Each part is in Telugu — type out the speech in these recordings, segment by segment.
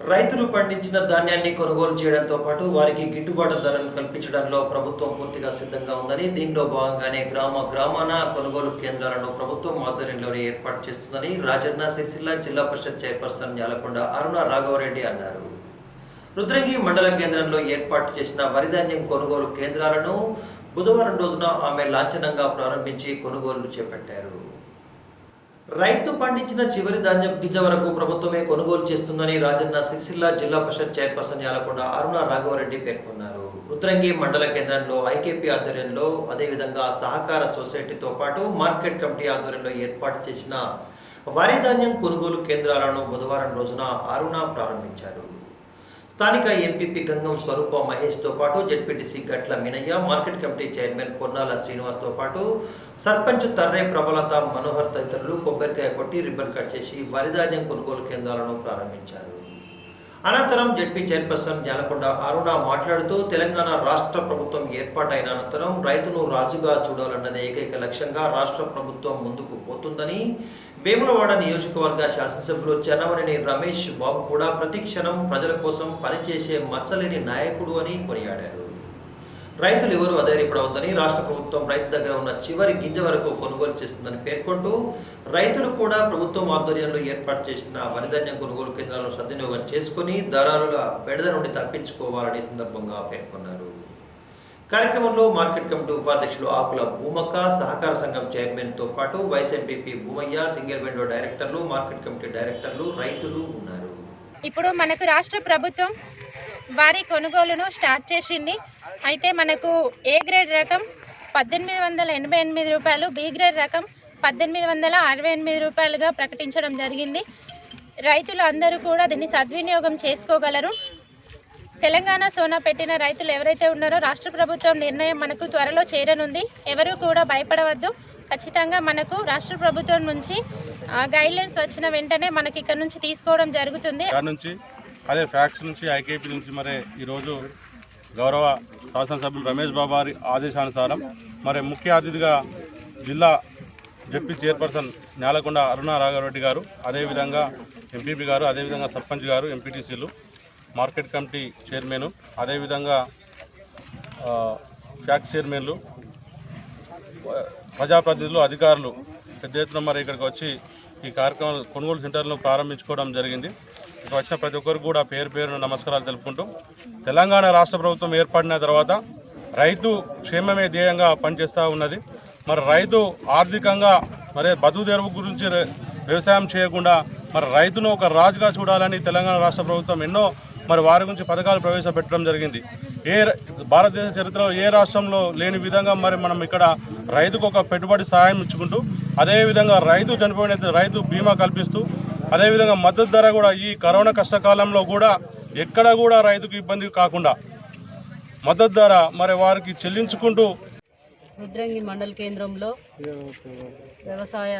రైతులు పండించిన ధాన్యాన్ని కొనుగోలు చేయడంతో పాటు వారికి గిట్టుబాటు ధరను కల్పించడంలో ప్రభుత్వం పూర్తిగా సిద్ధంగా ఉందని దీనిలో భాగంగానే గ్రామ గ్రామాన కొనుగోలు కేంద్రాలను ప్రభుత్వం ఆధ్వర్యంలోనే ఏర్పాటు చేస్తుందని రాజన్న సిరిసిల్ల జిల్లా పరిషత్ చైర్పర్సన్ యాలకొండ అరుణ రాఘవరెడ్డి అన్నారు. రుద్రంగి మండల కేంద్రంలో ఏర్పాటు చేసిన వరిధాన్యం కొనుగోలు కేంద్రాలను బుధవారం రోజున ఆమె లాంఛనంగా ప్రారంభించి కొనుగోలు చేపట్టారు. రైతు పండించిన చివరి ధాన్యం గింజ వరకు ప్రభుత్వమే కొనుగోలు చేస్తుందని రాజన్న సిరిసిల్ల జిల్లా పరిషత్ చైర్పర్సన్ యాలకొండ అరుణ రాఘవరెడ్డి పేర్కొన్నారు. రుద్రంగి మండల కేంద్రంలో ఐకేపీ ఆధ్వర్యంలో అదేవిధంగా సహకార సొసైటీతో పాటు మార్కెట్ కమిటీ ఆధ్వర్యంలో ఏర్పాటు చేసిన వరి ధాన్యం కొనుగోలు కేంద్రాలను బుధవారం రోజున అరుణ ప్రారంభించారు. స్థానిక ఎంపీపీ గంగం స్వరూప మహేష్తో పాటు ZPTC Gatla Meenaiah market committee chairman Ponnala శ్రీనివాస్తో పాటు సర్పంచ్ తర్రే ప్రబలత మనోహర్ తదితరులు కొబ్బరికాయ కొట్టి రిబ్బన్ కట్ చేసి వరిధాన్యం కొనుగోలు కేంద్రాలను ప్రారంభించారు. అనంతరం జెడ్పీ చైర్పర్సన్ జానకొండ అరుణ మాట్లాడుతూ తెలంగాణ రాష్ట్ర ప్రభుత్వం ఏర్పాటైన అనంతరం రైతును రాజుగా చూడాలన్నదే ఏకైక లక్ష్యంగా రాష్ట్ర ప్రభుత్వం ముందుకు పోతుందని వేములవాడ నియోజకవర్గ శాసనసభ్యులు చెన్నమనేని రమేష్ బాబు కూడా ప్రతి క్షణం ప్రజల కోసం పనిచేసే మచ్చలేని నాయకుడు అని కొనియాడారు. రైతులు ఎవరు అధైర్యపడవద్దని రాష్ట్ర ప్రభుత్వం రైతు దగ్గర ఉన్న చివరి గింజ వరకు కొనుగోలు చేస్తుందని పేర్కొంటూ రైతులు కూడా ప్రభుత్వం ఆధ్వర్యంలో ఏర్పాటు చేసిన వరిధాన్యం కొనుగోలు కేంద్రాలను సద్వినియోగం చేసుకుని దళారుల బెడద నుండి తప్పించుకోవాలని సందర్భంగా పేర్కొన్నారు. కార్యక్రమంలో మార్కెట్ కమిటీ ఉపాధ్యక్షులు ఆకుల భూమక్క సహకార సంఘం చైర్మన్తో పాటు vice MPP Bhoomaiah single window డైరెక్టర్లు మార్కెట్ కమిటీ డైరెక్టర్లు రైతులు ఉన్నారు. ఇప్పుడు మనకు రాష్ట్ర ప్రభుత్వం వారి కొనుగోలును స్టార్ట్ చేసింది. అయితే మనకు ఏ గ్రేడ్ రకం? పద్దెనిమిది వందల ఎనభై ఎనిమిది రూపాయలు బి గ్రేడ్ రకం? పద్దెనిమిది వందల అరవై ఎనిమిది రూపాయలుగా ప్రకటించడం జరిగింది. రైతులు అందరూ కూడా దీన్ని సద్వినియోగం చేసుకోగలరు. తెలంగాణ సోనా పెట్టిన రైతులు ఎవరైతే ఉన్నారో రాష్ట్ర ప్రభుత్వం నిర్ణయం మనకు త్వరలో చేరనుంది. ఎవరూ కూడా భయపడవద్దు. ఖచ్చితంగా మనకు రాష్ట్ర ప్రభుత్వం నుంచి గైడ్లైన్స్ వచ్చిన వెంటనే మనకి ఇక్కడ నుంచి తీసుకోవడం జరుగుతుంది. నుంచి అదే ఫ్యాక్స్ నుంచి ఐకేపీ నుంచి మరి ఈరోజు గౌరవ శాసనసభ్యులు రమేష్ బాబు గారి ఆదేశానుసారం మరి ముఖ్య అతిథిగా జిల్లా జడ్పీ చైర్పర్సన్ నేలకొండ అరుణ రాఘవరెడ్డి గారు అదేవిధంగా ఎంపీపీ గారు అదేవిధంగా సర్పంచ్ గారు ఎంపీటీసీలు మార్కెట్ కమిటీ చైర్మన్ అదేవిధంగా ఆ, ఫ్యాక్స్ చైర్మన్లు ప్రజాప్రతినిధులు అధికారులు పెద్ద ఎత్తున మరి ఇక్కడికి వచ్చి ఈ కార్యక్రమం కొనుగోలు సెంటర్లను ప్రారంభించుకోవడం జరిగింది. ఇక్కడ వచ్చిన ప్రతి ఒక్కరు కూడా పేరు పేరున నమస్కారాలు తెలుపుకుంటూ తెలంగాణ రాష్ట్ర ప్రభుత్వం ఏర్పడిన తర్వాత రైతు క్షేమమే ధ్యేయంగా పనిచేస్తూ ఉన్నది. మరి రైతు ఆర్థికంగా మరి బతుకు తెరువు గురించి వ్యవసాయం చేయకుండా మరి రైతును ఒక రాజుగా చూడాలని తెలంగాణ రాష్ట్ర ప్రభుత్వం ఎన్నో మరి వారి గురించి పథకాలు ప్రవేశపెట్టడం జరిగింది. ఏ భారతదేశ చరిత్రలో ఏ రాష్ట్రంలో లేని విధంగా మరి మనం ఇక్కడ రైతుకు ఒక పెట్టుబడి సహాయం ఇచ్చుకుంటూ అదేవిధంగా రైతు చనిపోయిన రైతు బీమా కల్పిస్తూ అదేవిధంగా మద్దతు ధర కూడా ఈ కరోనా కష్టకాలంలో కూడా ఎక్కడ కూడా రైతుకు ఇబ్బంది కాకుండా మద్దతు ధర మరి వారికి చెల్లించుకుంటూ రుద్రంగి మండల కేంద్రంలో వ్యవసాయ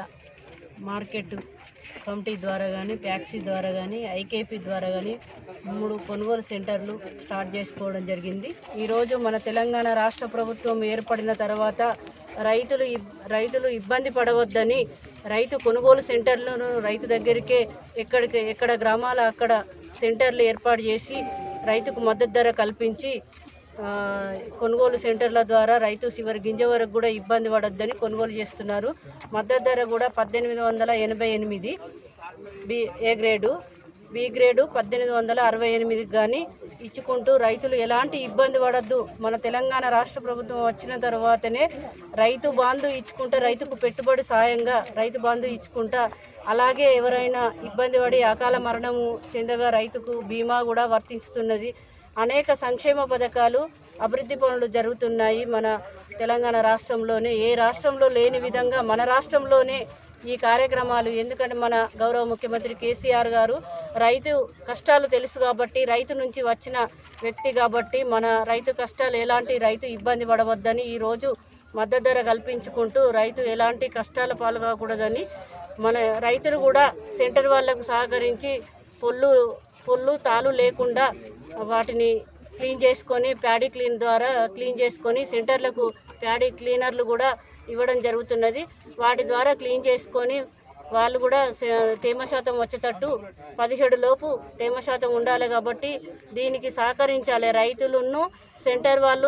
మార్కెట్ కమిటీ ద్వారా కానీ ప్యాక్సీ ద్వారా కానీ ఐకేపీ ద్వారా కానీ మూడు కొనుగోలు సెంటర్లు స్టార్ట్ చేసుకోవడం జరిగింది. ఈరోజు మన తెలంగాణ రాష్ట్ర ప్రభుత్వం ఏర్పడిన తర్వాత రైతులు ఇబ్- రైతులు ఇబ్బంది పడవద్దని రైతు కొనుగోలు సెంటర్లను రైతు దగ్గరికే ఎక్కడికి ఎక్కడ గ్రామాల అక్కడ సెంటర్లు ఏర్పాటు చేసి రైతుకు మద్దతు ధర కల్పించి కొనుగోలు సెంటర్ల ద్వారా రైతు చివరి గింజ వరకు కూడా ఇబ్బంది పడొద్దని కొనుగోలు చేస్తున్నారు. మద్దతు ధర కూడా పద్దెనిమిది వందల ఎనభై ఎనిమిది B A grade B grade పద్దెనిమిది వందల అరవై ఎనిమిదికి కానీ ఇచ్చుకుంటూ రైతులు ఎలాంటి ఇబ్బంది పడద్దు. మన తెలంగాణ రాష్ట్ర ప్రభుత్వం వచ్చిన తర్వాతనే రైతు బాంధు ఇచ్చుకుంటా రైతుకు పెట్టుబడి సాయంగా రైతు బాంధు ఇచ్చుకుంటా. అలాగే ఎవరైనా ఇబ్బంది పడి అకాల మరణము చెందగా రైతుకు బీమా కూడా వర్తిస్తున్నది. అనేక సంక్షేమ పథకాలు అభివృద్ధి పనులు జరుగుతున్నాయి మన తెలంగాణ రాష్ట్రంలోనే. ఏ రాష్ట్రంలో లేని విధంగా మన రాష్ట్రంలోనే ఈ కార్యక్రమాలు. ఎందుకంటే మన గౌరవ ముఖ్యమంత్రి కేసీఆర్ గారు రైతు కష్టాలు తెలుసు కాబట్టి రైతు నుంచి వచ్చిన వ్యక్తి కాబట్టి మన రైతు కష్టాలు ఎలాంటి రైతు ఇబ్బంది పడవద్దని ఈరోజు మద్దతు ధర కల్పించుకుంటూ రైతు ఎలాంటి కష్టాల పాలు కాకూడదని మన రైతులు కూడా సెంటర్ వాళ్ళకు సహకరించి పొల్లు పొల్లు తాలు లేకుండా వాటిని క్లీన్ చేసుకొని ప్యాడీ క్లీన్ ద్వారా క్లీన్ చేసుకొని సెంటర్లకు ప్యాడీ క్లీనర్లు కూడా ఇవ్వడం జరుగుతున్నది. వాటి ద్వారా క్లీన్ చేసుకొని వాళ్ళు కూడా తేమ శాతం వచ్చేటట్టు పదిహేడు లోపు తేమ శాతం ఉండాలి కాబట్టి దీనికి సహకరించాలి. రైతులను సెంటర్ వాళ్ళు